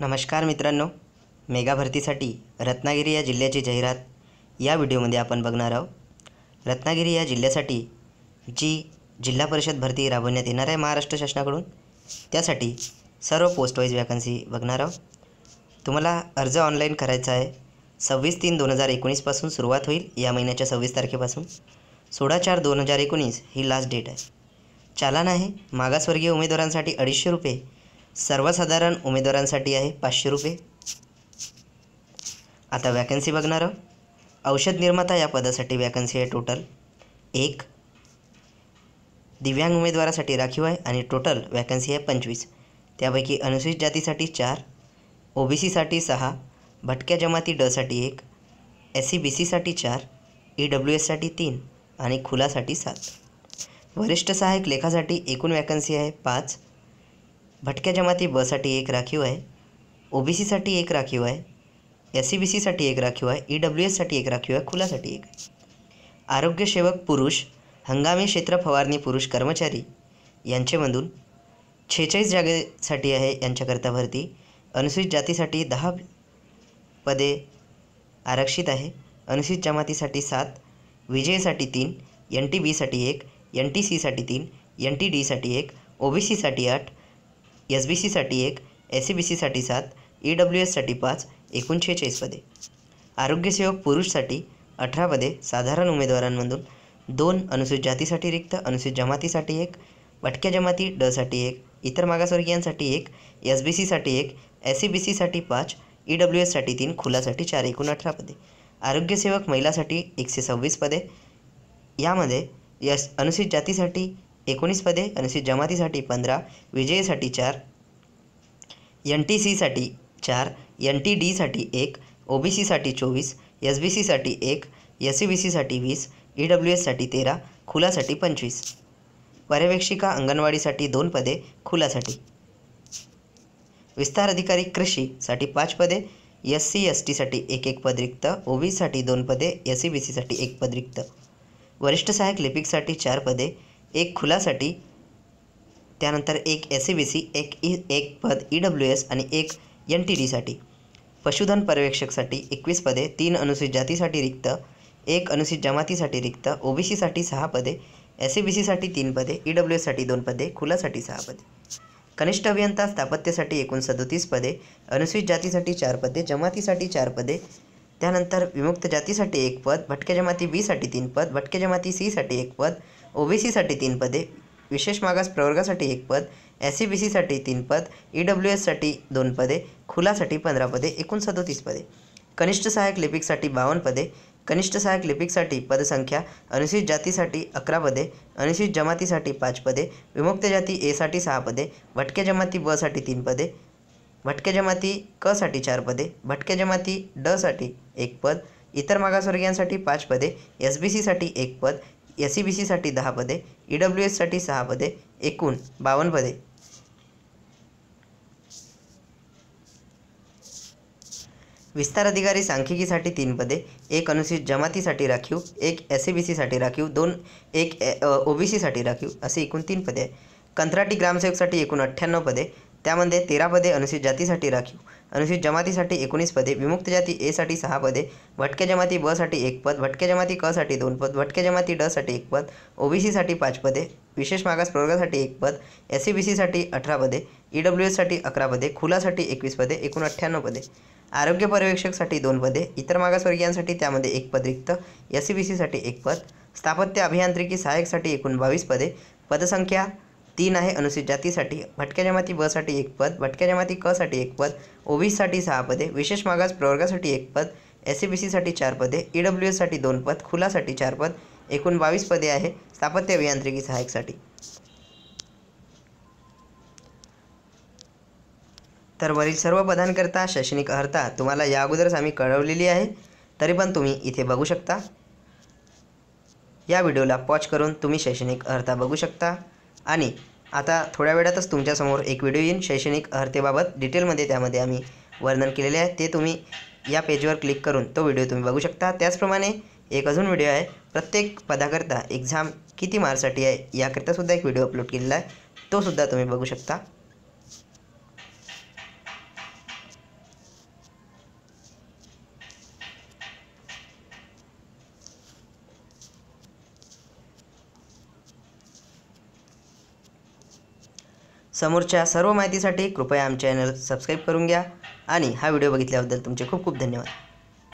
नमस्कार मित्रांनो. मेगा भरतीसाठी रत्नागिरी या जिल्ह्याची जाहिरात या व्हिडिओमध्ये आपण बघणार आहोत. रत्नागिरी या जिल्ह्यासाठी जी जिल्हा परिषद भरती राबवण्यात येणार आहे महाराष्ट्र शासनाकडून त्यासाठी सर्व पोस्ट वाईज वॅकन्सी बघणार आहोत. तुम्हाला अर्ज ऑनलाईन करायचा आहे. सव्वीस तीन दोन हजार एकोणीसपासून सुरुवात होईल या महिन्याच्या सव्वीस तारखेपासून. सोळा चार दोन हजार एकोणीस ही लास्ट डेट आहे. चालान आहे मागासवर्गीय उमेदवारांसाठी अडीचशे रुपये सर्वसाधारण उमेदवारांसाठी आहे पाचशे रुपये. आता वॅकन्सी बघणार आहोत. औषध निर्माता या पदासाठी वॅकन्सी आहे टोटल एक. दिव्यांग उमेदवारासाठी राखीव आहे आणि टोटल वॅकन्सी आहे पंचवीस. त्यापैकी अनुसूचित जातीसाठी चार. ओ बी सीसाठी सहा. भटक्या जमाती डसाठी एक. एस सी बी सीसाठी चार. ई डब्ल्यू एससाठी तीन आणि खुलासाठी सात. वरिष्ठ सहाय्यक लेखासाठी एकूण वॅकन्सी आहे पाच. भटक्या जमाती बसाठी एक राखीव आहे. ओ बी सीसाठी एक राखीव आहे. एस सी बी सीसाठी एक राखीव आहे. ई डब्ल्यू एससाठी एक राखीव आहे. खुलासाठी एक. आरोग्यसेवक पुरुष हंगामी क्षेत्र फवारणी पुरुष कर्मचारी यांचेमधून छेचाळीस जागेसाठी आहे यांच्याकरता भरती. अनुसूचित जातीसाठी दहा पदे आरक्षित आहे. अनुसूचित जमातीसाठी सात विजयसाठी तीन एन टी बीसाठी एक एन टी सीसाठी तीन एन टी डीसाठी एक ओ बी सीसाठी आठ एस बी सीसाठी एक एस सी बी सीसाठी सात ई डब्ल्यू एससाठी पाच एकूण छेचाळीस पदे आरोग्यसेवक पुरुषसाठी अठरा पदे साधारण उमेदवारांमधून दोन अनुसूचित जातीसाठी रिक्त अनुसूचित जमातीसाठी एक भटक्या जमाती डसाठी एक इतर मागासवर्गीयांसाठी एक एस बी सीसाठी एक एस सी बी सीसाठी पाच ई डब्ल्यू एससाठी तीन खुलासाठी चार एकूण अठरा पदे आरोग्यसेवक महिलासाठी एकशे सव्वीस पदे यामध्ये यस अनुसूचित जातीसाठी एकोणीस पदे अनुसूचित जमातीसाठी पंधरा विजयीसाठी चार एन टी सीसाठी चार एन टी डीसाठी एक ओ बी सीसाठी चोवीस एस बी सीसाठी एक एस सी बी सीसाठी वीस ई डब्ल्यू एससाठी तेरा खुलासाठी पंचवीस. पर्यवेक्षिका अंगणवाडीसाठी दोन पदे खुलासाठी. विस्तार अधिकारी कृषीसाठी पाच पदे एस सी एस टीसाठी एक एक पद रिक्त ओ बी सीसाठी दोन पदे एस सी बी सीसाठी एक पद रिक्त. वरिष्ठ सहाय्यक लिपिकसाठी चार पदे एक खुलासाठी त्यानंतर एक एस सी बी सी एक ई एक पद ई डब्ल्यू एस आणि एक एन टी डीसाठी पशुधन पर्यवेक्षकसाठी एकवीस पदे तीन अनुसूचित जातीसाठी रिक्त एक अनुसूचित जमातीसाठी रिक्त ओ बी सीसाठी सहा पदे एस सी बी सीसाठी तीन पदे ई डब्ल्यू एससाठी दोन पदे खुलासाठी सहा पदे. कनिष्ठ अभियंता स्थापत्यासाठी एकूण सदोतीस पदे अनुसूचित जातीसाठी चार पदे जमातीसाठी चार पदे त्यानंतर विमुक्त जातीसाठी एक पद भटक्या जमाती बीसाठी तीन पद भटक्या जमाती सीसाठी एक पद ओ बी तीन पदे, विशेष मागास प्रवर्गासाठी एक पद एस सी बी सीसाठी तीन पद ई डब्ल्यू एससाठी दोन पदे, खुलासाठी पंधरा पदे, एकूण सदोतीस पदे. कनिष्ठ सहाय्यक लिपिकसाठी बावन्न पदे, कनिष्ठ सहाय्यक लिपिकसाठी पदसंख्या अनुसूचित जातीसाठी अकरा पदे, अनुसूचित जमातीसाठी पाच पदे, विमुक्त जाती एसाठी सहा पदे, भटक्या जमाती बसाठी तीन पदे, भटक्या जमाती कसाठी चार पदे, भटक्या जमाती डसाठी एक पद, इतर मागासवर्गीयांसाठी पाच पदे एस बी सीसाठी एक पद एस सी बी सीसाठी दहा पदे ई डब्ल्यू एससाठी सहा पदे एकूण बावन्न पदे. विस्तार अधिकारी सांख्यिकीसाठी तीन पदे एक अनुसूचित जमातीसाठी राखीव एक एस सी बी सीसाठी राखीव दोन एक ओ बी सीसाठी राखीव असे एकूण तीन पदे. आहे कंत्राटी ग्रामसेवकसाठी एकूण अठ्ठ्याण्णव पदे त्यामध्ये तेरा पदे अनुसूचित जातीसाठी राखीव. अनुसूचित जमातीसाठी एकोणीस पदे विमुक्त जाती एसाठी सहा पदे भटक्या जमाती बसाठी एक पद भटक्या जमाती कसाठी दोन पद भटक्या जमाती डसाठी एक पद ओ बी सीसाठी पाच पदे विशेष मागास प्रवर्गासाठी एक पद एस सी बी सीसाठी अठरा पदे ई डब्ल्यू एससाठी अकरा पदे खुलासाठी एकवीस पदे एकूण अठ्ठ्याण्णव पदे. आरोग्य पर्यवेक्षकसाठी दोन पदे इतर मागासवर्गीयांसाठी त्यामध्ये एक पद रिक्त एस सी बी सीसाठी एक पद स्थापत्य अभियांत्रिकी सहाय्यकसाठी एकूण बावीस पदे पदसंख्या तीन आहे, अनुसूचित जातीसाठी, भटक्या जमाती बसाठी एक पद, भटक्या जमाती कसाठी एक पद ओ सहा पदे, विशेष मागास प्रवर्गासाठी एक पद एस सी बी सीसाठी चार पदे ई डब्ल्यू एससाठी दोन पद खुलासाठी चार पद, एकूण बावीस पदे आहे, स्थापत्य अभियांत्रिकी सहाय्यकसाठी तर वरील सर्व पदांकरता शैक्षणिक अर्हता तुम्हाला या अगोदरच आम्ही कळवलेली आहे, तरी पण तुम्ही इथे शकता. या व्हिडिओला पॉच करून तुम्ही शैक्षणिक अर्हता बघू शकता. आणि आता थोड्या वेळातच तुमच्यासमोर एक व्हिडिओ येईन. शैक्षणिक अर्हतेबाबत डिटेलमध्ये त्यामध्ये आम्ही वर्णन केलेले आहे. ते तुम्ही या पेजवर क्लिक करून तो व्हिडिओ तुम्ही बघू शकता. त्याचप्रमाणे एक अजून व्हिडिओ आहे. प्रत्येक पदाकरता एक्झाम किती मार्कसाठी आहे याकरितासुद्धा एक व्हिडिओ अपलोड केलेला आहे. तोसुद्धा तुम्ही बघू शकता. समोरच्या सर्व माहितीसाठी कृपया आमचे चॅनल सबस्क्राईब करून घ्या आणि हा व्हिडिओ बघितल्याबद्दल तुमचे खूप खूप धन्यवाद.